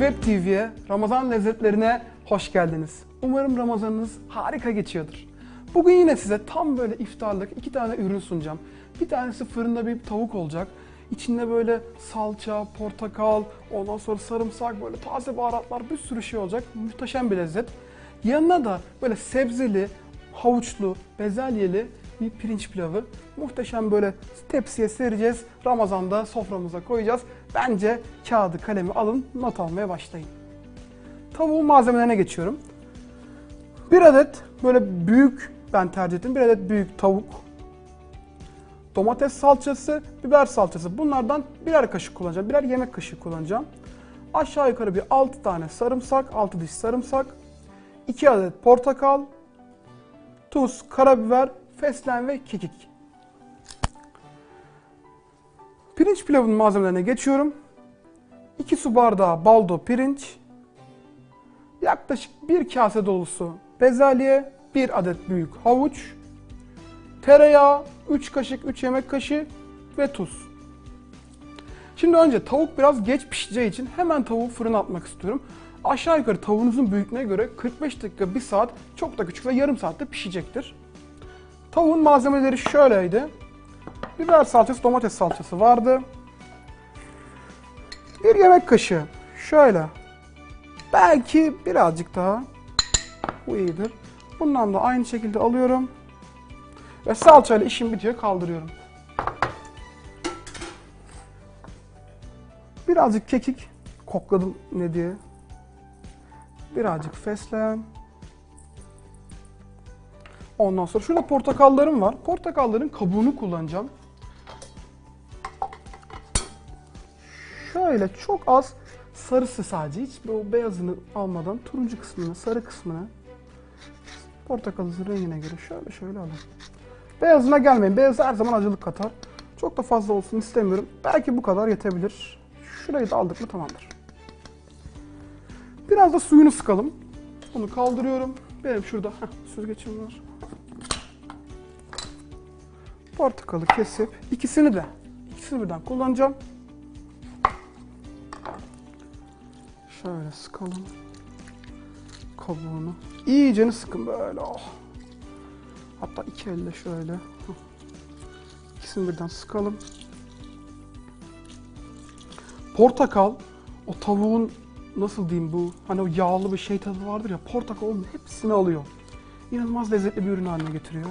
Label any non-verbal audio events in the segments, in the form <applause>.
Web TV'ye, Ramazan lezzetlerine hoş geldiniz. Umarım Ramazanınız harika geçiyordur. Bugün yine size tam böyle iftarlık iki tane ürün sunacağım. Bir tanesi fırında bir tavuk olacak. İçinde böyle salça, portakal, ondan sonra sarımsak, böyle taze baharatlar bir sürü şey olacak. Muhteşem bir lezzet. Yanına da böyle sebzeli, havuçlu, bezelyeli bir pirinç pilavı. Muhteşem böyle tepsiye sereceğiz. Ramazan'da soframıza koyacağız. Bence kağıdı kalemi alın not almaya başlayın. Tavuğun malzemelerine geçiyorum. Bir adet böyle büyük ben tercih ettim. Bir adet büyük tavuk. Domates salçası, biber salçası. Bunlardan birer kaşık kullanacağım. Birer yemek kaşığı kullanacağım. Aşağı yukarı bir 6 tane sarımsak, 6 diş sarımsak. 2 adet portakal, tuz, karabiber, fesleğen ve kekik. Pirinç pilavının malzemelerine geçiyorum. 2 su bardağı baldo pirinç, yaklaşık 1 kase dolusu bezelye, 1 adet büyük havuç, tereyağı, 3 kaşık 3 yemek kaşığı ve tuz. Şimdi önce tavuk biraz geç pişeceği için hemen tavuğu fırına atmak istiyorum. Aşağı yukarı tavuğunuzun büyüklüğüne göre 45 dakika, 1 saat çok da küçükse yarım saatte pişecektir. Tavuğun malzemeleri şöyleydi. Biber salçası, domates salçası vardı. Bir yemek kaşığı. Şöyle. Belki birazcık daha. Bu iyidir. Bundan da aynı şekilde alıyorum. Ve salçayla işim bitiyor kaldırıyorum. Birazcık kekik. Kokladım ne diye. Birazcık fesleğen. Ondan sonra şurada portakallarım var. Portakalların kabuğunu kullanacağım. Şöyle çok az sarısı sadece hiç o beyazını almadan turuncu kısmını, sarı kısmını portakalın rengine göre şöyle şöyle alın. Beyazına gelmeyin. Beyaz her zaman acılık katar. Çok da fazla olsun istemiyorum. Belki bu kadar yetebilir. Şurayı da aldık mı tamamdır. Biraz da suyunu sıkalım. Bunu kaldırıyorum. Benim şurada heh, süzgecim var. Portakalı kesip ikisini de ikisini birden kullanacağım. Şöyle sıkalım. Kabuğunu. İyiceni sıkın böyle. Oh. Hatta iki elle şöyle. İkisini birden sıkalım. Portakal o tavuğun nasıl diyeyim bu hani o yağlı bir şey tadı vardır ya portakal hepsini alıyor. İnanılmaz lezzetli bir ürün haline getiriyor.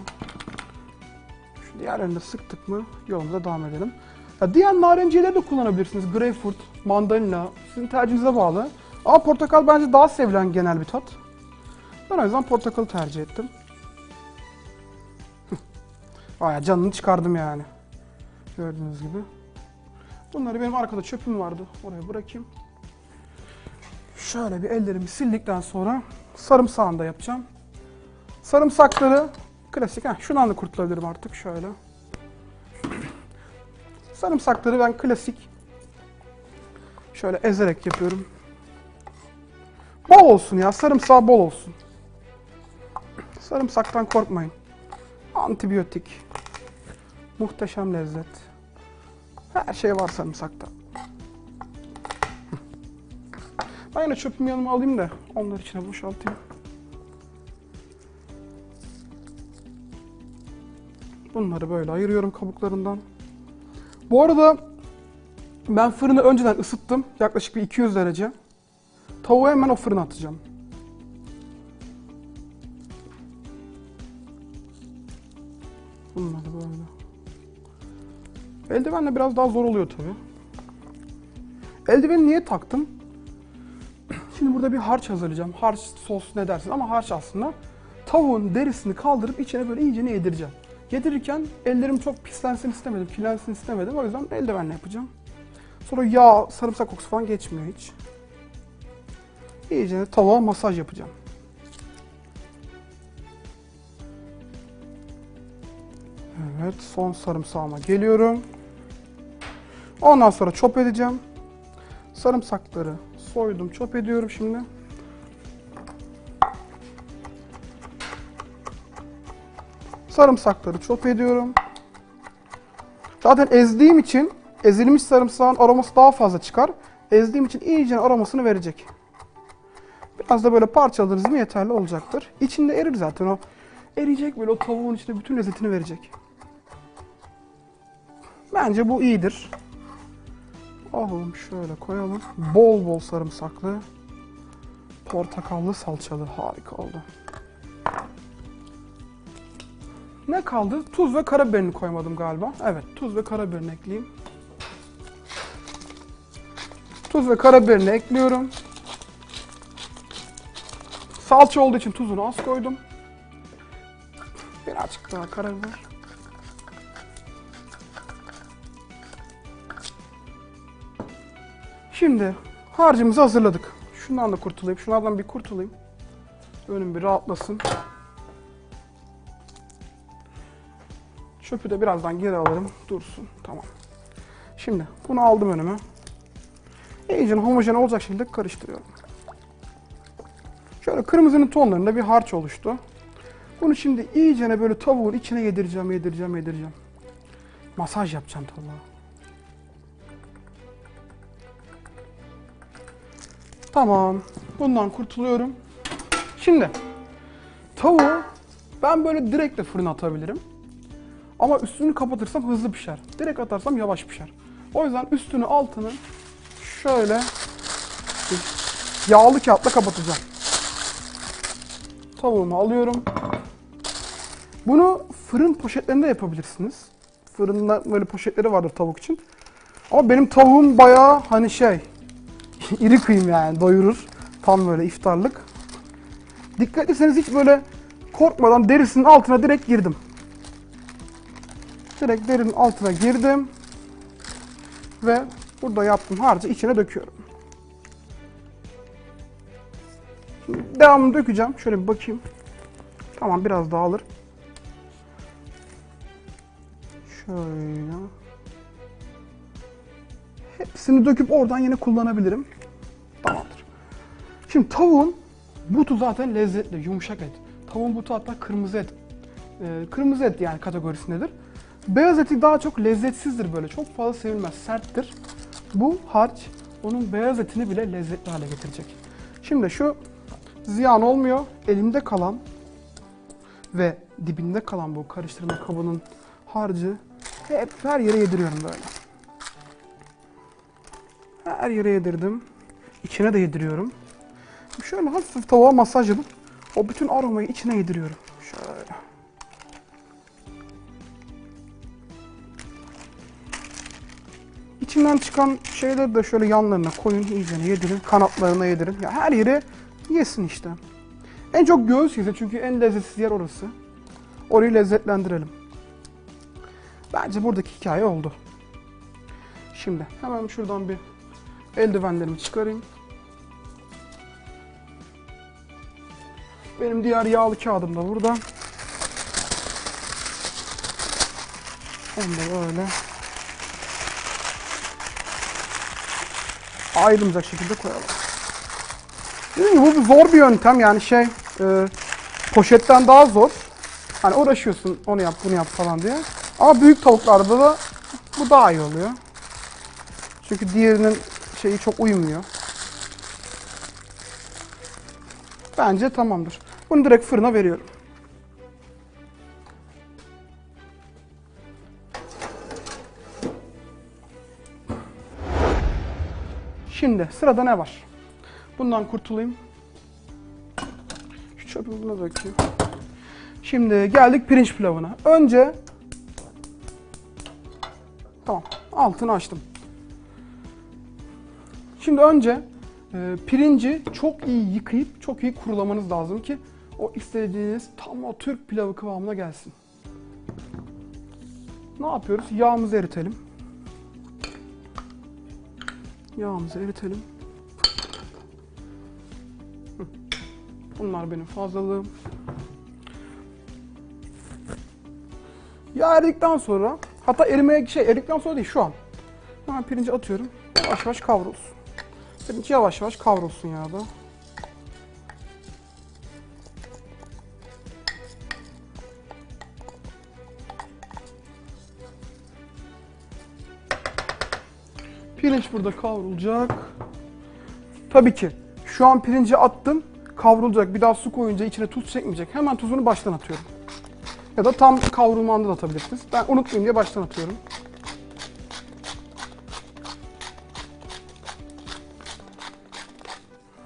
Diğerlerini de sıktık mı yolumuza devam edelim. Ya diğer narenciyeleri de kullanabilirsiniz. Greyfurt, mandalina sizin tercihinize bağlı. Ama portakal bence daha sevilen genel bir tat. Ben o yüzden portakalı tercih ettim. Baya canını çıkardım yani. Gördüğünüz gibi. Bunları benim arkada çöpüm vardı. Oraya bırakayım. Şöyle bir ellerimi sildikten sonra sarımsağını da yapacağım. Sarımsakları klasik. Heh, şundan da kurtulabilirim artık şöyle. Sarımsakları ben klasik şöyle ezerek yapıyorum. Bol olsun ya. Sarımsağı bol olsun. Sarımsaktan korkmayın. Antibiyotik. Muhteşem lezzet. Her şey var sarımsakta. Ben yine çöpümü yanıma alayım da onları içine boşaltayım. Bunları böyle ayırıyorum kabuklarından. Bu arada ben fırını önceden ısıttım. Yaklaşık bir 200 derece. Tavuğu hemen o fırına atacağım. Bunları böyle. Eldivenle biraz daha zor oluyor tabii. Eldiveni niye taktım? <clears throat> Şimdi burada bir harç hazırlayacağım. Harç sos ne dersin ama harç aslında. Tavuğun derisini kaldırıp içine böyle iyice yedireceğim. Yedirirken ellerim çok pislensin istemedim, kirlensin istemedim. O yüzden eldivenle yapacağım. Sonra yağ, sarımsak kokusu falan geçmiyor hiç. İyice tavuğa masaj yapacağım. Evet, son sarımsağıma geliyorum. Ondan sonra çop edeceğim. Sarımsakları soydum, çop ediyorum şimdi. Sarımsakları çop ediyorum. Zaten ezdiğim için ezilmiş sarımsağın aroması daha fazla çıkar. ezdiğim için iyice aromasını verecek. Biraz da böyle parçaladığınız mı yeterli olacaktır. İçinde erir zaten o. Eriyecek böyle o tavuğun içinde bütün lezzetini verecek. Bence bu iyidir. Alalım şöyle koyalım. Bol bol sarımsaklı. Portakallı salçalı harika oldu. Ne kaldı? Tuz ve karabiberini koymadım galiba. Evet, tuz ve karabiberini ekleyeyim. Tuz ve karabiberini ekliyorum. Salça olduğu için tuzunu az koydum. Birazcık daha karabiber. Şimdi harcımızı hazırladık. Şundan da kurtulayım. Şunlardan bir kurtulayım. Önüm bir rahatlasın. Çöpü de birazdan geri alırım. Dursun. Tamam. Şimdi bunu aldım önüme. İyice homojen olacak şekilde karıştırıyorum. Şöyle kırmızının tonlarında bir harç oluştu. Bunu şimdi iyicene böyle tavuğun içine yedireceğim, yedireceğim, yedireceğim. Masaj yapacağım tavuğa. Tamam. Bundan kurtuluyorum. Şimdi tavuğu ben böyle direkt de fırına atabilirim. Ama üstünü kapatırsam hızlı pişer. Direkt atarsam yavaş pişer. O yüzden üstünü altını şöyle yağlı kağıtla kapatacağım. Tavuğumu alıyorum. Bunu fırın poşetlerinde yapabilirsiniz. Fırında böyle poşetleri vardır tavuk için. Ama benim tavuğum bayağı hani şey <laughs> iri kıyım yani doyurur. Tam böyle iftarlık. Dikkatliseniz hiç böyle korkmadan derisinin altına direkt girdim. Direkt derinin altına girdim. Ve burada yaptığım harcı içine döküyorum. Devamını dökeceğim. Şöyle bir bakayım. Tamam biraz daha alır. Şöyle. Hepsini döküp oradan yine kullanabilirim. Tamamdır. Şimdi tavuğun butu zaten lezzetli, yumuşak et. Tavuğun butu hatta kırmızı et. Ee, kırmızı et yani kategorisindedir. Beyaz eti daha çok lezzetsizdir böyle. Çok fazla sevilmez, serttir. Bu harç onun beyaz etini bile lezzetli hale getirecek. Şimdi şu ziyan olmuyor. Elimde kalan ve dibinde kalan bu karıştırma kabının harcı hep her yere yediriyorum böyle. Her yere yedirdim. İçine de yediriyorum. Şöyle hafif tavuğa masaj yapıp o bütün aromayı içine yediriyorum. İçinden çıkan şeyleri de şöyle yanlarına koyun, iyice yedirin, kanatlarına yedirin. Ya her yeri yesin işte. En çok göğüs yese çünkü en lezzetsiz yer orası. Orayı lezzetlendirelim. Bence buradaki hikaye oldu. Şimdi hemen şuradan bir eldivenlerimi çıkarayım. Benim diğer yağlı kağıdım da burada. Onu da böyle ayrılmayacak şekilde koyalım. Dediğim gibi bu zor bir yöntem yani şey e, poşetten daha zor. Hani uğraşıyorsun onu yap bunu yap falan diye. Ama büyük tavuklarda da bu daha iyi oluyor. Çünkü diğerinin şeyi çok uymuyor. Bence tamamdır. Bunu direkt fırına veriyorum. Şimdi sırada ne var? Bundan kurtulayım. Şu çöpü buna dökeyim. Şimdi geldik pirinç pilavına. Önce Tamam. Altını açtım. Şimdi önce e, pirinci çok iyi yıkayıp çok iyi kurulamanız lazım ki o istediğiniz tam o Türk pilavı kıvamına gelsin. Ne yapıyoruz? Yağımızı eritelim. Yağımızı eritelim. Bunlar benim fazlalığım. Yağ eridikten sonra, hatta erimeye şey eridikten sonra değil şu an. Hemen pirinci atıyorum. Yavaş yavaş kavrulsun. Pirinç yavaş yavaş kavrulsun yağda. Pirinç burada kavrulacak. Tabii ki şu an pirinci attım, kavrulacak. Bir daha su koyunca içine tuz çekmeyecek. Hemen tuzunu baştan atıyorum. Ya da tam kavrulmanda da atabilirsiniz. Ben unutmayayım diye baştan atıyorum.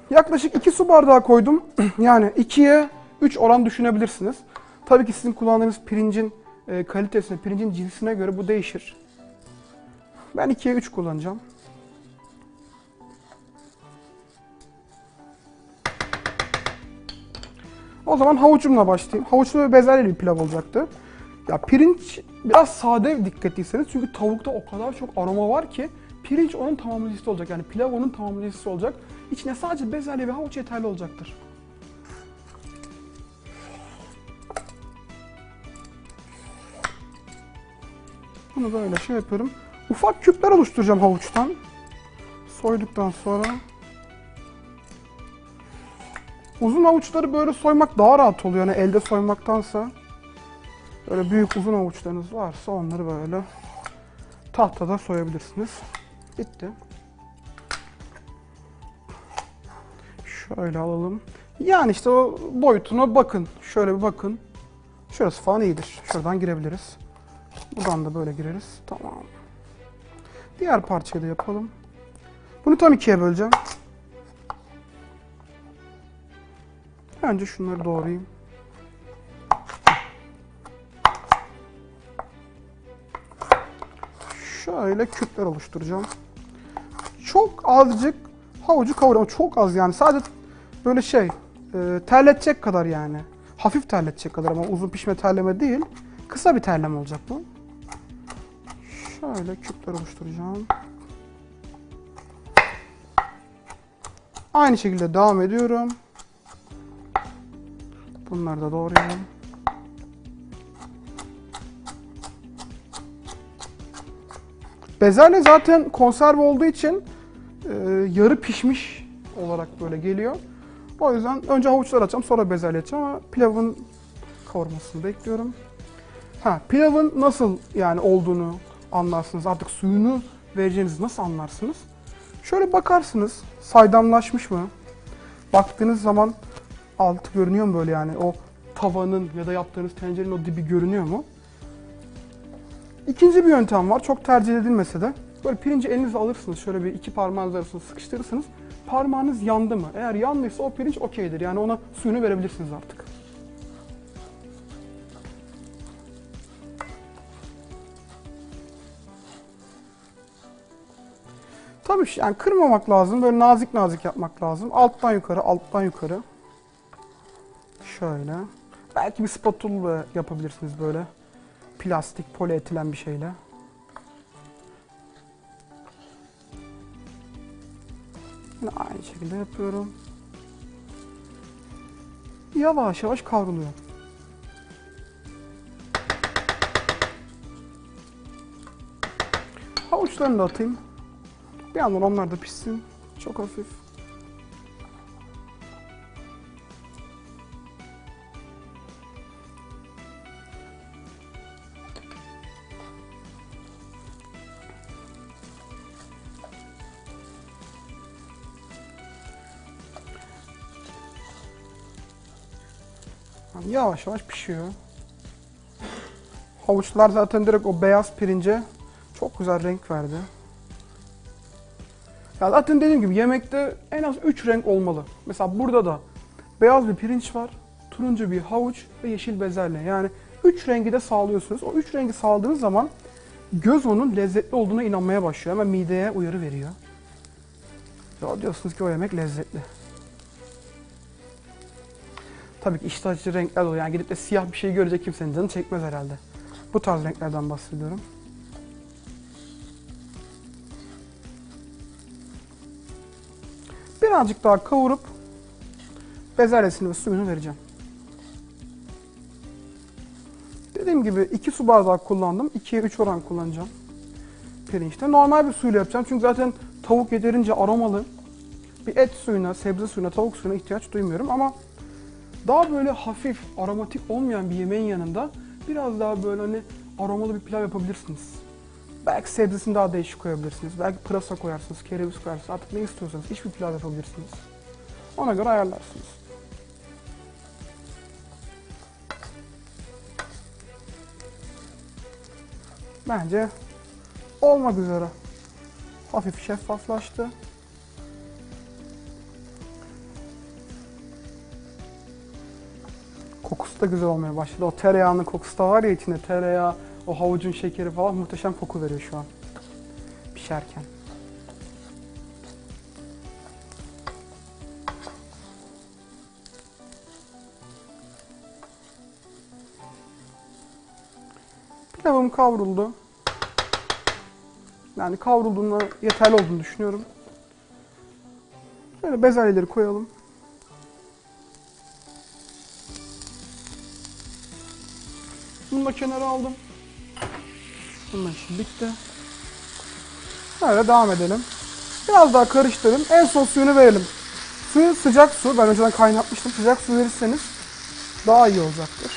Yaklaşık 2 su bardağı koydum. <clears throat> yani 2'ye 3 oran düşünebilirsiniz. Tabii ki sizin kullandığınız pirincin e, kalitesine, pirincin cinsine göre bu değişir. Ben 2'ye 3 kullanacağım. O zaman havucumla başlayayım. Havuçlu ve bezelyeli bir pilav olacaktı. Ya pirinç biraz sade dikkat ettiyseniz çünkü tavukta o kadar çok aroma var ki pirinç onun tamamlayıcısı olacak. Yani pilav onun tamamlayıcısı olacak. İçine sadece bezelye ve havuç yeterli olacaktır. Bunu böyle şey yapıyorum. Ufak küpler oluşturacağım havuçtan. Soyduktan sonra Uzun avuçları böyle soymak daha rahat oluyor. Yani elde soymaktansa. Böyle büyük uzun avuçlarınız varsa onları böyle tahtada soyabilirsiniz. Bitti. Şöyle alalım. Yani işte o boyutuna bakın. Şöyle bir bakın. Şurası falan iyidir. Şuradan girebiliriz. Buradan da böyle gireriz. Tamam. Diğer parçayı da yapalım. Bunu tam ikiye böleceğim. Önce şunları doğrayayım. Şöyle küpler oluşturacağım. Çok azıcık havucu kavuruyorum. Çok az yani. Sadece böyle şey e, terletecek kadar yani. Hafif terletecek kadar ama uzun pişme terleme değil. Kısa bir terleme olacak bu. Şöyle küpler oluşturacağım. Aynı şekilde devam ediyorum. Bunları da doğrayalım. Bezelye zaten konserve olduğu için e, yarı pişmiş olarak böyle geliyor. O yüzden önce havuçlar atacağım sonra bezelye atacağım ama pilavın kavurmasını bekliyorum. Ha, pilavın nasıl yani olduğunu anlarsınız. Artık suyunu vereceğinizi nasıl anlarsınız? Şöyle bakarsınız saydamlaşmış mı? Baktığınız zaman altı görünüyor mu böyle yani o tavanın ya da yaptığınız tencerenin o dibi görünüyor mu? İkinci bir yöntem var. Çok tercih edilmese de. Böyle pirinci elinizle alırsınız. Şöyle bir iki parmağınız arasında sıkıştırırsınız. Parmağınız yandı mı? Eğer yandıysa o pirinç okeydir. Yani ona suyunu verebilirsiniz artık. Tabii yani kırmamak lazım. Böyle nazik nazik yapmak lazım. Alttan yukarı, alttan yukarı. Şöyle. Belki bir spatula yapabilirsiniz böyle. Plastik, polietilen bir şeyle. Yine aynı şekilde yapıyorum. Yavaş yavaş kavruluyor. Havuçlarını da atayım. Bir yandan onlar da pişsin. Çok hafif. Yavaş yavaş pişiyor. Havuçlar zaten direkt o beyaz pirince çok güzel renk verdi. Ya zaten dediğim gibi yemekte en az 3 renk olmalı. Mesela burada da beyaz bir pirinç var, turuncu bir havuç ve yeşil bezelye. Yani 3 rengi de sağlıyorsunuz. O 3 rengi sağladığınız zaman göz onun lezzetli olduğuna inanmaya başlıyor. Hemen mideye uyarı veriyor. Ya diyorsunuz ki o yemek lezzetli. Tabii ki iştah renkler oluyor. Yani gidip de siyah bir şey görecek kimsenin canı çekmez herhalde. Bu tarz renklerden bahsediyorum. Birazcık daha kavurup bezelyesini ve suyunu vereceğim. Dediğim gibi 2 su bardağı kullandım. 2'ye 3 oran kullanacağım pirinçte. Normal bir suyla yapacağım. Çünkü zaten tavuk yeterince aromalı. Bir et suyuna, sebze suyuna, tavuk suyuna ihtiyaç duymuyorum ama daha böyle hafif, aromatik olmayan bir yemeğin yanında biraz daha böyle hani aromalı bir pilav yapabilirsiniz. Belki sebzesini daha değişik koyabilirsiniz. Belki pırasa koyarsınız, kereviz koyarsınız. Artık ne istiyorsanız hiçbir pilav yapabilirsiniz. Ona göre ayarlarsınız. Bence olmak üzere. Hafif şeffaflaştı. Kokusu da güzel olmaya başladı. O tereyağının kokusu da var ya içinde tereyağı, o havucun şekeri falan muhteşem koku veriyor şu an. Pişerken. Pilavım kavruldu. Yani kavrulduğunda yeterli olduğunu düşünüyorum. Şöyle bezelyeleri koyalım. Bunu da kenara aldım. Bunun işi bitti. Böyle devam edelim. Biraz daha karıştırın. En son suyunu verelim. Suyu sıcak su. Ben önceden kaynatmıştım. Sıcak su verirseniz daha iyi olacaktır.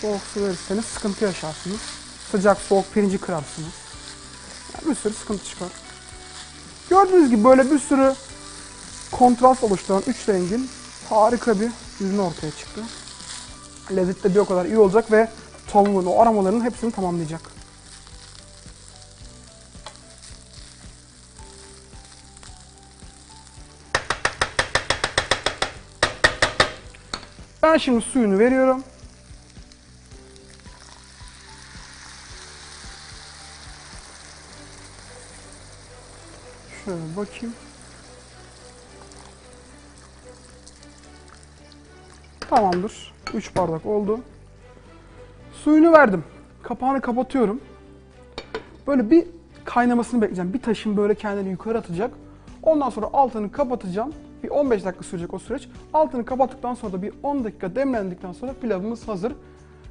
Soğuk su verirseniz sıkıntı yaşarsınız. Sıcak soğuk pirinci kırarsınız. Yani bir sürü sıkıntı çıkar. Gördüğünüz gibi böyle bir sürü kontrast oluşturan üç rengin harika bir ürün ortaya çıktı. Lezzet de bir o kadar iyi olacak ve tavuğun o aromalarının hepsini tamamlayacak. Ben şimdi suyunu veriyorum. Şöyle bakayım. Tamamdır. 3 bardak oldu. Suyunu verdim. Kapağını kapatıyorum. Böyle bir kaynamasını bekleyeceğim. Bir taşın böyle kendini yukarı atacak. Ondan sonra altını kapatacağım. Bir 15 dakika sürecek o süreç. Altını kapattıktan sonra da bir 10 dakika demlendikten sonra pilavımız hazır.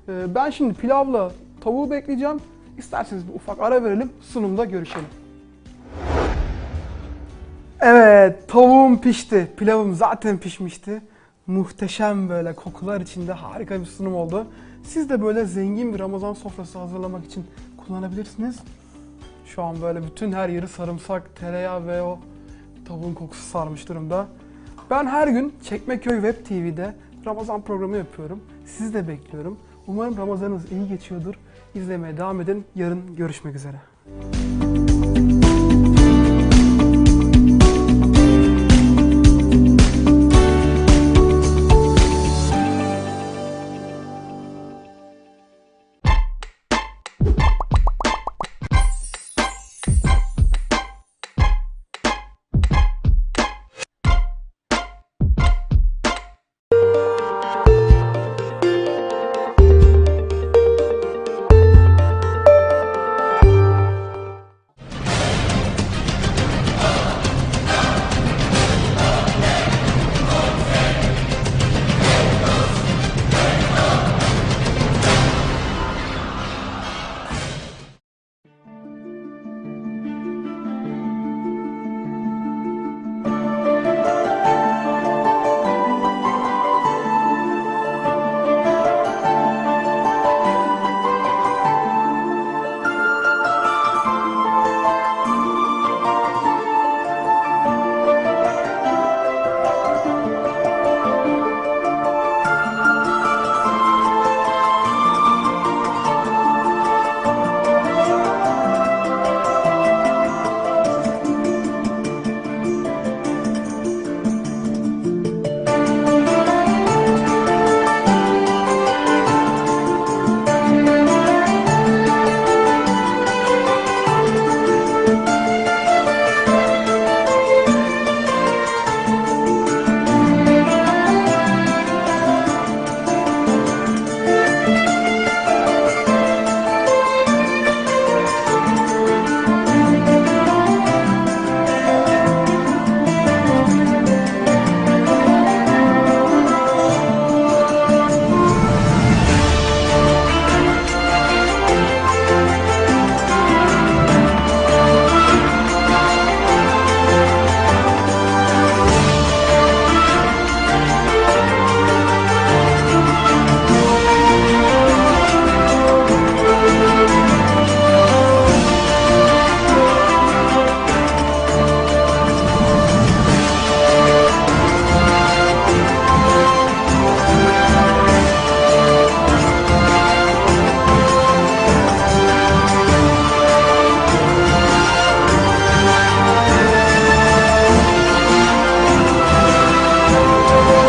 Ee, Ben şimdi pilavla tavuğu bekleyeceğim. İsterseniz bir ufak ara verelim. Sunumda görüşelim. Evet, tavuğum pişti. Pilavım zaten pişmişti. Muhteşem böyle kokular içinde harika bir sunum oldu. Siz de böyle zengin bir Ramazan sofrası hazırlamak için kullanabilirsiniz. Şu an böyle bütün her yeri sarımsak, tereyağı ve o tavuğun kokusu sarmış durumda. Ben her gün Çekmeköy Web TV'de Ramazan programı yapıyorum. Sizi de bekliyorum. Umarım Ramazanınız iyi geçiyordur. İzlemeye devam edin. Yarın görüşmek üzere.